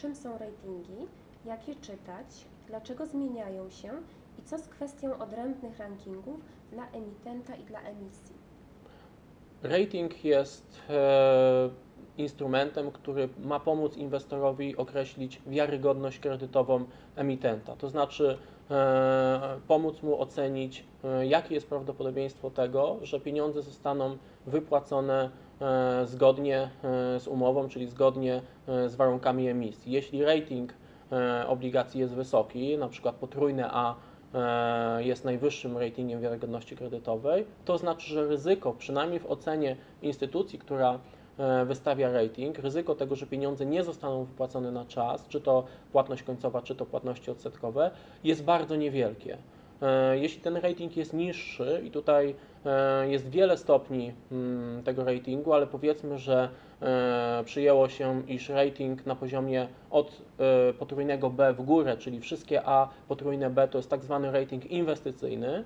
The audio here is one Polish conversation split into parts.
czym są ratingi, jak je czytać, dlaczego zmieniają się i co z kwestią odrębnych rankingów dla emitenta i dla emisji. Rating jest e, instrumentem, który ma pomóc inwestorowi określić wiarygodność kredytową emitenta. To znaczy e, pomóc mu ocenić, e, jakie jest prawdopodobieństwo tego, że pieniądze zostaną wypłacone e, zgodnie z umową, czyli zgodnie z warunkami emisji. Jeśli rating obligacji jest wysoki, na przykład potrójne A jest najwyższym ratingiem wiarygodności kredytowej, to znaczy, że ryzyko, przynajmniej w ocenie instytucji, która wystawia rating, ryzyko tego, że pieniądze nie zostaną wypłacone na czas, czy to płatność końcowa, czy to płatności odsetkowe, jest bardzo niewielkie. E, Jeśli ten rating jest niższy, i tutaj e, jest wiele stopni mm, tego ratingu, ale powiedzmy, że e, przyjęło się, iż rating na poziomie od e, potrójnego B w górę, czyli wszystkie A potrójne B to jest tak zwany rating inwestycyjny.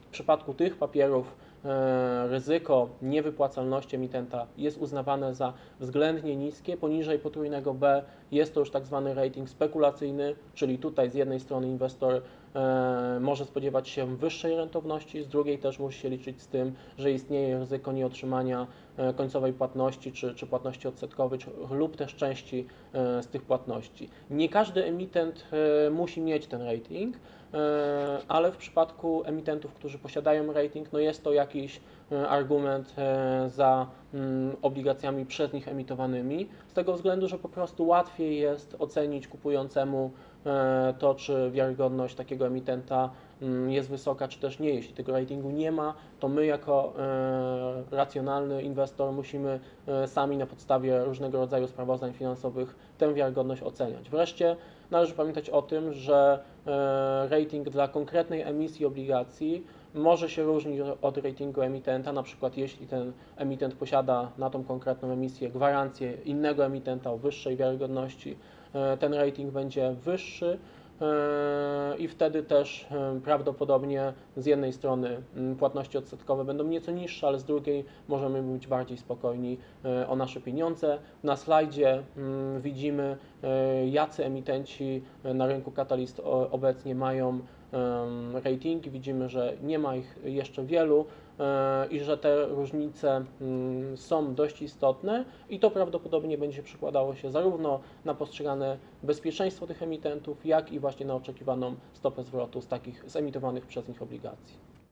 W przypadku tych papierów e, ryzyko niewypłacalności emitenta jest uznawane za względnie niskie. Poniżej potrójnego B jest to już tak zwany rating spekulacyjny, czyli tutaj z jednej strony inwestor e, może spodziewać się wyższej rentowności, z drugiej też musi się liczyć z tym, że istnieje ryzyko nieotrzymania e, końcowej płatności czy, czy płatności odsetkowej czy, lub też części e, z tych płatności. Nie każdy emitent e, musi mieć ten rating, e, ale w przypadku emitentów, którzy posiadają rating, no jest to jakiś e, argument e, za mm, obligacjami przez nich emitowanymi, z tego względu, że po prostu łatwiej jest ocenić kupującemu e, to, czy wiarygodność takiego emitenta jest wysoka, czy też nie. Jeśli tego ratingu nie ma, to my jako e, racjonalny inwestor musimy e, sami na podstawie różnego rodzaju sprawozdań finansowych tę wiarygodność oceniać. Wreszcie należy pamiętać o tym, że e, rating dla konkretnej emisji obligacji może się różnić od ratingu emitenta, na przykład jeśli ten emitent posiada na tą konkretną emisję gwarancję innego emitenta o wyższej wiarygodności, ten rating będzie wyższy i wtedy też e, prawdopodobnie z jednej strony mm, płatności odsetkowe będą nieco niższe, ale z drugiej możemy być bardziej spokojni e, o nasze pieniądze. Na slajdzie mm, widzimy, jacy emitenci na rynku Catalyst o- obecnie mają ratingi. Widzimy, że nie ma ich jeszcze wielu e, i że te różnice mm, są dość istotne i to prawdopodobnie będzie przekładało się zarówno na postrzegane bezpieczeństwo tych emitentów, jak i właśnie na oczekiwaną stopę zwrotu z takich zemitowanych przez nich obligacji.